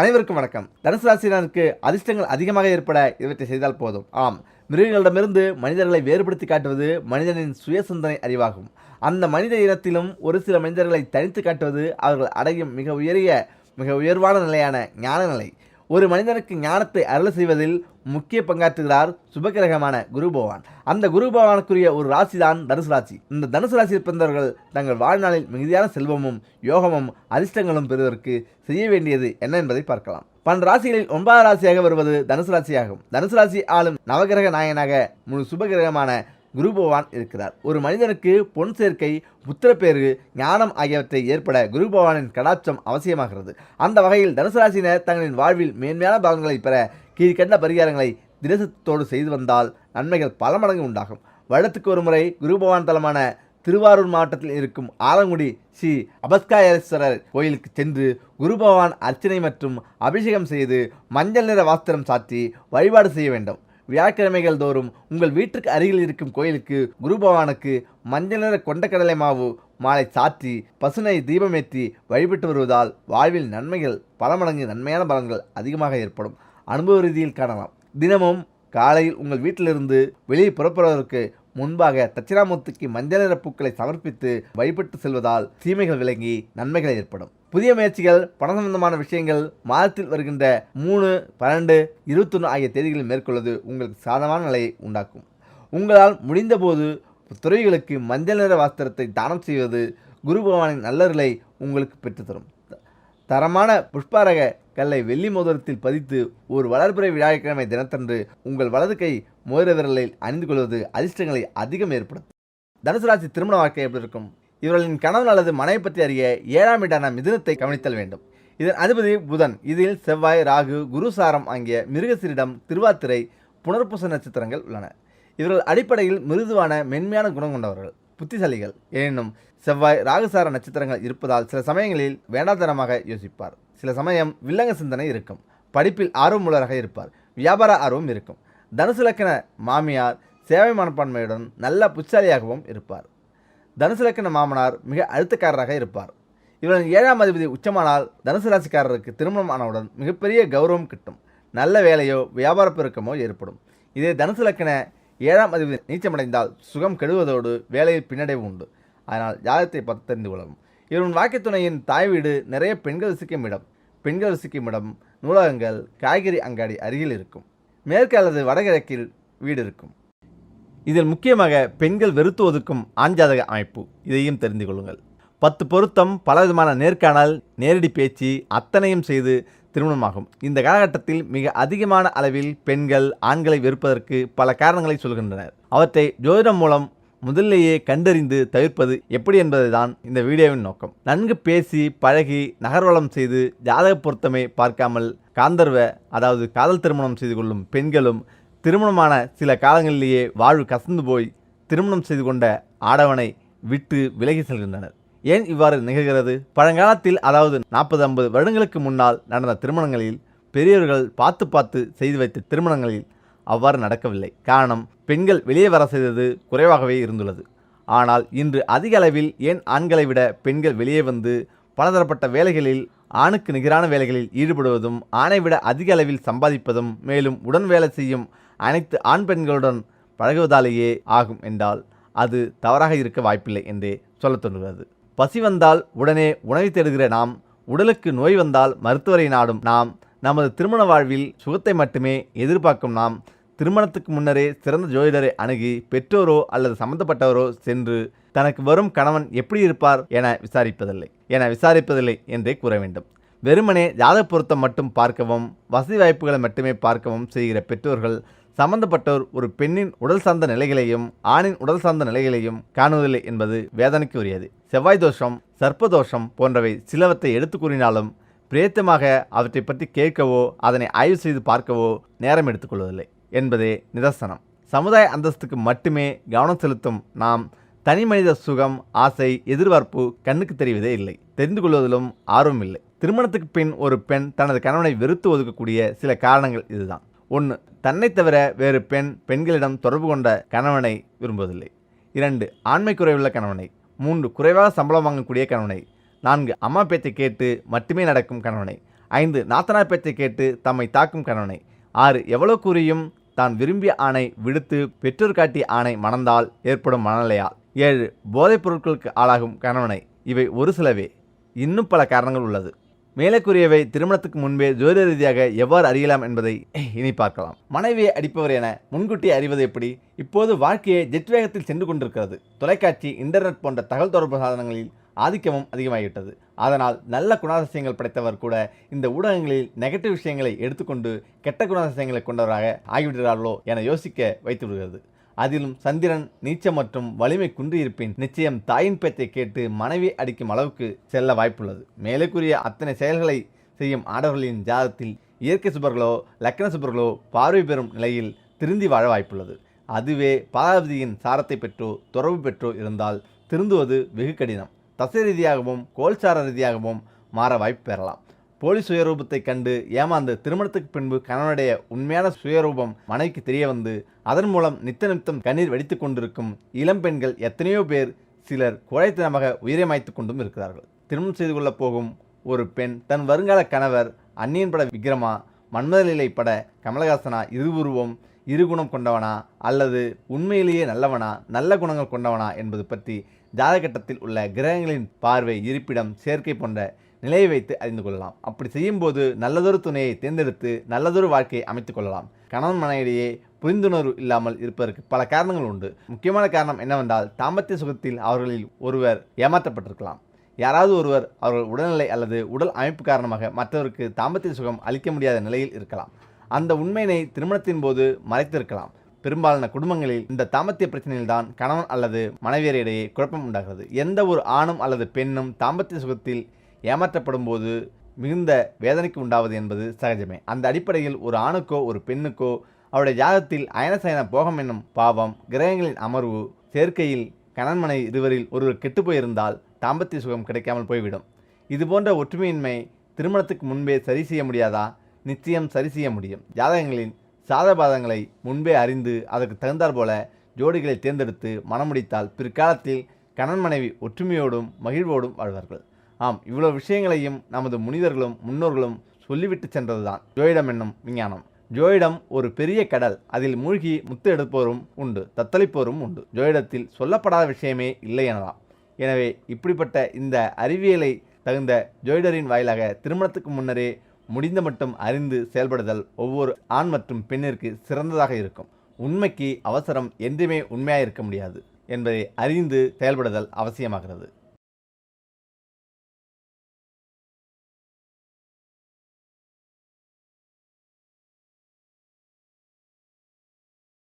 அனைவருக்கும் வணக்கம். தனுசு ராசினருக்கு அதிர்ஷ்டங்கள் அதிகமாக ஏற்பட இவற்றை செய்தால் போதும். ஆம் மிருகங்களிடமிருந்து மனிதர்களை வேறுபடுத்தி காட்டுவது மனிதனின் சுய சிந்தனை அறிவாகும். அந்த மனித இனத்திலும் ஒரு சில மனிதர்களை தனித்து காட்டுவது அவர்கள் அடையும் மிக உயரிய மிக உயர்வான நிலையான ஞான நிலை. ஒரு மனிதனுக்கு ஞானத்தை அருள் செய்வதில் முக்கிய பங்காற்றுகிறார் சுபகிரகமான குரு பகவான். அந்த குரு பகவானுக்குரிய ஒரு ராசி தான் தனுசு ராசி. இந்த தனுசு ராசியில் பிறந்தவர்கள் தங்கள் வாழ்நாளில் மிகுதியான செல்வமும் யோகமும் அதிர்ஷ்டங்களும் பெறுவதற்கு செய்ய வேண்டியது என்ன என்பதை பார்க்கலாம். பன் ராசிகளில் ஒன்பதாம் ராசியாக வருவது தனுசு ராசியாகும். தனுசு ராசி ஆளும் நவகிரக நாயனாக முழு சுபகிரகமான குரு பகவான் இருக்கிறார். ஒரு மனிதனுக்கு பொன் சேர்க்கை புத்திரப்பேறு ஞானம் ஆகியவற்றை ஏற்பட குரு பகவானின் கடாட்சம் அவசியமாகிறது. அந்த வகையில் தனுசு ராசியினர் தங்களின் வாழ்வில் மேன்மையான பாகங்களை பெற கீழ்கண்ட பரிகாரங்களை தினசத்தோடு செய்து வந்தால் நன்மைகள் பல மடங்கு உண்டாகும். வருடத்துக்கு ஒரு முறை குரு பகவான் தலமான திருவாரூர் மாவட்டத்தில் இருக்கும் ஆலங்குடி ஸ்ரீ அபஸ்காயேஸ்வரர் கோயிலுக்கு சென்று குரு பகவான் அர்ச்சனை மற்றும் அபிஷேகம் செய்து மஞ்சள் நிற வாஸ்திரம் சாற்றி வழிபாடு செய்ய வேண்டும். வியாழக்கிழமைகள் தோறும் உங்கள் வீட்டுக்கு அருகில் இருக்கும் கோயிலுக்கு குரு பகவானுக்கு மஞ்சள் நிற கொண்டக்கடலை மாவு மாலை சாற்றி பசுனை தீபமேற்றி வழிபட்டு வருவதால் வாழ்வில் நன்மைகள் பல மடங்கு நன்மையான பலன்கள் அதிகமாக ஏற்படும். அனுபவ ரீதியில் காணலாம். தினமும் காலையில் உங்கள் வீட்டிலிருந்து வெளியே புறப்படுவதற்கு முன்பாக தட்சிணாமூர்த்திக்கு மஞ்சள் நிற பூக்களை சமர்ப்பித்து வழிபட்டு செல்வதால் தீமைகள் விளங்கி நன்மைகள் ஏற்படும். புதிய முயற்சிகள் பண சம்பந்தமான விஷயங்கள் மாதத்தில் வருகின்ற மூணு பன்னெண்டு இருபத்தொன்று ஆகிய தேதிகளில் மேற்கொள்வது உங்களுக்கு சாதமான நிலையை உண்டாக்கும். உங்களால் முடிந்தபோது துறவிகளுக்கு மஞ்சள் நிற வாஸ்திரத்தை தானம் செய்வது குரு பகவானின் நல்லர்களை உங்களுக்கு பெற்றுத்தரும். தரமான புஷ்பாரக கல்லை வெள்ளி மோதிரத்தில் பதித்து ஒரு வளர்பிறை வியாழக்கிழமை தினத்தன்று உங்கள் வலது கை மோதிர விரலில் அணிந்து கொள்வது அதிர்ஷ்டங்களை அதிகம் ஏற்படுத்தும். தனுசு ராசி திருமண வாழ்க்கை எப்படி இருக்கும்? இவர்களின் கணவன் அல்லது மனைவி பற்றி அறிய ஏழாம் வீடான மிதுனத்தை கவனித்தல் வேண்டும். இதன் அதிபதி புதன். இதில் செவ்வாய் ராகு குருசாரம் ஆகிய மிருகசிரிடம் திருவாத்திரை புனர்பூச நட்சத்திரங்கள் உள்ளன. இவர்கள் அடிப்படையில் மிருதுவான மென்மையான குணம் கொண்டவர்கள். புத்திசாலிகள். எனினும் செவ்வாய் ராகுசார நட்சத்திரங்கள் இருப்பதால் சில சமயங்களில் வேண்டாதனமாக யோசிப்பார். சில சமயம் வில்லங்க சிந்தனை இருக்கும். படிப்பில் ஆர்வமுள்ளராக இருப்பார். வியாபார ஆர்வம் இருக்கும். தனுசு லக்கண மாமியார் சேவை மனப்பான்மையுடன் நல்ல புச்சாலியாகவும் இருப்பார். தனுசு லக்கண மாமனார் மிக அழுத்தக்காரராக இருப்பார். இவரின் ஏழாம் அதிபதி உச்சமானால் தனுசு ராசிக்காரருக்கு திருமணம் ஆனவுடன் மிகப்பெரிய கௌரவம் கிட்டும். நல்ல வேலையோ வியாபார பெருக்கமோ ஏற்படும். இதே தனுசு லக்கண ஏழாம் அதிபதி நீச்சமடைந்தால் சுகம் கெடுவதோடு வேலையில் பின்னடைவு உண்டு. அதனால் ஜாதகத்தை பார்த்து தெரிந்து கொள்ளவும். இவரின் வாக்கிய துணையின் தாய் வீடு நிறைய பெண்கள் வசிக்கும் இடம். பெண்கள் வசிக்கும் இடம் நூலகங்கள் காய்கறி அங்காடி அருகில் இருக்கும். மேற்கு அல்லது வடகிழக்கில் வீடு இருக்கும். இதில் முக்கியமாக பெண்கள் வெறுத்து ஒதுக்கும் ஆண்ஜாதக அமைப்பு. இதையும் தெரிந்து கொள்ளுங்கள். பத்து பொருத்தம் பலவிதமான நேர்காணல் நேரடி பேச்சு அத்தனையும் செய்து திருமணமாகும். இந்த காலகட்டத்தில் மிக அதிகமான அளவில் பெண்கள் ஆண்களை வெறுப்பதற்கு பல காரணங்களை சொல்கின்றனர். அவற்றை ஜோதிடம் மூலம் முதலிலேயே கண்டறிந்து தவிர்ப்பது எப்படி என்பதுதான் இந்த வீடியோவின் நோக்கம். நன்கு பேசி பழகி நகர்வலம் செய்து ஜாதக பொருத்தமை பார்க்காமல் காந்தர்வ அதாவது காதல் திருமணம் செய்து கொள்ளும் பெண்களும் திருமணமான சில காலங்களிலேயே வாழ்வு கசந்து போய் திருமணம் செய்து கொண்ட ஆடவனை விட்டு விலகி செல்கின்றனர். ஏன் இவ்வாறு நிகழ்கிறது? பழங்காலத்தில் அதாவது நாற்பது ஐம்பது வருடங்களுக்கு முன்னால் நடந்த திருமணங்களில் பெரியவர்கள் பார்த்து பார்த்து செய்து வைத்த திருமணங்களில் அவ்வாறு நடக்கவில்லை. காரணம் பெண்கள் வெளியே வர செய்தது குறைவாகவே இருந்துள்ளது. ஆனால் இன்று அதிக அளவில் ஏன் ஆண்களை விட பெண்கள் வெளியே வந்து பலதரப்பட்ட வேலைகளில் ஆணுக்கு நிகரான வேலைகளில் ஈடுபடுவதும் ஆணை விட அதிக அளவில் சம்பாதிப்பதும் மேலும் உடன் வேலை செய்யும் அனைத்து ஆண் பெண்களுடன் பழகுவதாலேயே ஆகும் என்றால் அது தவறாக இருக்க வாய்ப்பில்லை என்றே சொல்லத் தோன்றுகிறது. பசி வந்தால் உடனே உணவை தேடுகிற நாம் உடலுக்கு நோய் வந்தால் மருத்துவரை நாடும் நாம் நமது திருமண வாழ்வில் சுகத்தை மட்டுமே எதிர்பார்க்கும் நாம் திருமணத்துக்கு முன்னரே சிறந்த ஜோதிடரை அணுகி பெற்றோரோ அல்லது சம்பந்தப்பட்டவரோ சென்று தனக்கு வரும் கணவன் எப்படி இருப்பார் என விசாரிப்பதில்லை. என விசாரிப்பதில்லை என்றே கூற வேண்டும். வெறுமனே ஜாதக பொருத்தம் மட்டும் பார்க்கவும் வசதி வாய்ப்புகளை மட்டுமே பார்க்கவும் செய்கிற பெற்றோர்கள் சம்பந்தப்பட்டோர் ஒரு பெண்ணின் உடல் சார்ந்த நிலைகளையும் ஆணின் உடல் சார்ந்த நிலைகளையும் காணுவதில்லை என்பது வேதனைக்கு உரியது செவ்வாய் தோஷம் சர்ப்பதோஷம் போன்றவை சிலவற்றை எடுத்து கூறினாலும் பிரேத்தமாக அவற்றை பற்றி கேட்கவோ அதனை ஆய்வு செய்து பார்க்கவோ நேரம் எடுத்துக்கொள்வதில்லை என்பதே நிதர்சனம். சமுதாய அந்தஸ்துக்கு மட்டுமே கவனம் செலுத்தும் நாம் தனி மனித சுகம் ஆசை எதிர்பார்ப்பு கண்ணுக்கு தெரிவதே இல்லை. தெரிந்து கொள்வதிலும் ஆர்வம் இல்லை. திருமணத்துக்கு பின் ஒரு பெண் தனது கணவனை வெறுத்து ஒதுக்கக்கூடிய சில காரணங்கள் இதுதான். ஒன்று தன்னை தவிர வேறு பெண் பெண்களிடம் தொடர்பு கொண்ட கணவனை விரும்புவதில்லை. இரண்டு ஆண்மை குறைவுள்ள கணவனை. மூன்று குறைவாக சம்பளம் வாங்கக்கூடிய கணவனை. நான்கு அம்மா பேச்சை கேட்டு மட்டுமே நடக்கும் கணவனை. ஐந்து நாத்தனார் பேச்சை கேட்டு தம்மை தாக்கும் கணவனை. ஆறு எவ்வளவு கூறியும் தான் விரும்பிய ஆணை விடுத்து பெற்றோர் காட்டிய ஆணை மணந்தால் ஏற்படும் மனநிலையால். ஏழு போதைப் பொருட்களுக்கு ஆளாகும் கணவனை. இவை ஒரு சிலவே. இன்னும் பல காரணங்கள் உள்ளது. மேலே கூறியவை திருமணத்துக்கு முன்பே ஜோதிட ரீதியாக எவ்வாறு அறியலாம் என்பதை இனி பார்க்கலாம். மனைவியை அடிப்பவர் என முன்கூட்டி அறிவது எப்படி? இப்போது வாழ்க்கையை ஜெட் வேகத்தில் சென்று கொண்டிருக்கிறது. தொலைக்காட்சி இன்டர்நெட் போன்ற தகவல் தொடர்பு சாதனங்களில் ஆதிக்கமும் அதிகமாகிவிட்டது. அதனால் நல்ல குணாதிசயங்கள் படைத்தவர் கூட இந்த ஊடகங்களில் நெகட்டிவ் விஷயங்களை எடுத்துக்கொண்டு கெட்ட குணாதிசயங்களை கொண்டவராக ஆகிவிடுகிறார்களோ என யோசிக்க வைத்து விடுகிறது அதிலும் சந்திரன் நீச்சம் மற்றும் வலிமை குன்றியிருப்பின் நிச்சயம் தாயின் பேச்சை கேட்டு மனைவி அடிக்கும் அளவுக்கு செல்ல வாய்ப்புள்ளது. மேலே கூறிய அத்தனை செயல்களை செய்யும் ஆடவர்களின் ஜாதத்தில் இயற்கை சுபர்களோ லக்கண சுபர்களோ பார்வை பெறும் நிலையில் திருந்தி வாழ வாய்ப்புள்ளது. அதுவே பாலாவதியின் சாரத்தை பெற்றோ துறவு பெற்றோ இருந்தால் திருந்துவது வெகு கடினம். தசை ரீதியாகவும் கோல்சார ரீதியாகவும் மாற வாய்ப்பு பெறலாம். போலி சுயரூபத்தை கண்டு ஏமாந்து திருமணத்துக்கு பின்பு கணவனுடைய உண்மையான சுயரூபம் மனைவிக்கு தெரிய வந்து அதன் மூலம் நித்த நித்தம் கண்ணீர் வெடித்து கொண்டிருக்கும் இளம் பெண்கள் எத்தனையோ பேர் சிலர் குழைத்தனமாக உயிரை மாய்த்து கொண்டும் இருக்கிறார்கள். திருமணம் செய்து கொள்ளப் போகும் ஒரு பெண் தன் வருங்கால கணவர் அந்நியன் பட விக்ரமா மன்மதலிலை பட கமலஹாசனா இருவுருவம் இருகுணம் கொண்டவனா அல்லது உண்மையிலேயே நல்லவனா நல்ல குணங்கள் கொண்டவனா என்பது பற்றி ஜாதகட்டத்தில் உள்ள கிரகங்களின் பார்வை இருப்பிடம் சேர்க்கை போன்ற நிலையை வைத்து அறிந்து கொள்ளலாம். அப்படி செய்யும்போது நல்லதொரு துணையை தேர்ந்தெடுத்து நல்லதொரு வாழ்க்கையை அமைத்துக் கொள்ளலாம். கணவன் மனையிடையே புரிந்துணர்வு இல்லாமல் இருப்பதற்கு பல காரணங்கள் உண்டு. முக்கியமான காரணம் என்னவென்றால் தாம்பத்திய சுகத்தில் அவர்களில் ஒருவர் ஏமாற்றப்பட்டிருக்கலாம். யாராவது ஒருவர் அவர்கள் உடல்நிலை அல்லது உடல் அமைப்பு காரணமாக மற்றவருக்கு தாம்பத்திய சுகம் அளிக்க முடியாத நிலையில் இருக்கலாம். அந்த உண்மையினை திருமணத்தின் போது மறைத்திருக்கலாம். பெரும்பாலான குடும்பங்களில் இந்த தாம்பத்திய பிரச்சனையில்தான் கணவன் அல்லது மனைவியரிடையே குழப்பம் உண்டாகிறது. எந்த ஒரு ஆணும் அல்லது பெண்ணும் தாம்பத்திய சுகத்தில் ஏமாற்றப்படும் போது மிகுந்த வேதனைக்கு உண்டாவது என்பது சகஜமே. அந்த அடிப்படையில் ஒரு ஆணுக்கோ ஒரு பெண்ணுக்கோ அவருடைய ஜாதத்தில் அயனசயன போகம் என்னும் பாவம் கிரகங்களின் அமர்வு சேர்க்கையில் கணன்மனை இருவரில் ஒருவர் கெட்டுப்போயிருந்தால் தாம்பத்திய சுகம் கிடைக்காமல் போய்விடும். இதுபோன்ற ஒற்றுமையின்மை திருமணத்துக்கு முன்பே சரி செய்ய முடியாதா? நிச்சயம் சரி செய்ய முடியும். ஜாதகங்களின் சாதபாதங்களை முன்பே அறிந்து அதற்கு தகுந்தாற் போல ஜோடிகளை தேர்ந்தெடுத்து மனமுடித்தால் பிற்காலத்தில் கணன் மனைவி ஒற்றுமையோடும் மகிழ்வோடும் வாழ்வார்கள். ஆம் இவ்வளவு விஷயங்களையும் நமது முனிதர்களும் முன்னோர்களும் சொல்லிவிட்டு சென்றதுதான். ஜோயிடம் என்னும் விஞ்ஞானம். ஜோயிடம் ஒரு பெரிய கடல் அதில் மூழ்கி முத்து எடுப்போரும் உண்டு தத்தளிப்போரும் உண்டு. ஜோயிடத்தில் சொல்லப்படாத விஷயமே இல்லை எனலாம். எனவே இப்படிப்பட்ட இந்த அறிவியலை தகுந்த ஜோயிடரின் வாயிலாக திருமணத்துக்கு முன்னரே முடிந்த மட்டும் அறிந்து செயல்படுதல் ஒவ்வொரு ஆண் மற்றும் பெண்ணிற்கு சிறந்ததாக இருக்கும். உண்மைக்கு அவசரம் என்றுமே உண்மையாக இருக்க முடியாது என்பதை அறிந்து செயல்படுதல் அவசியமாகிறது.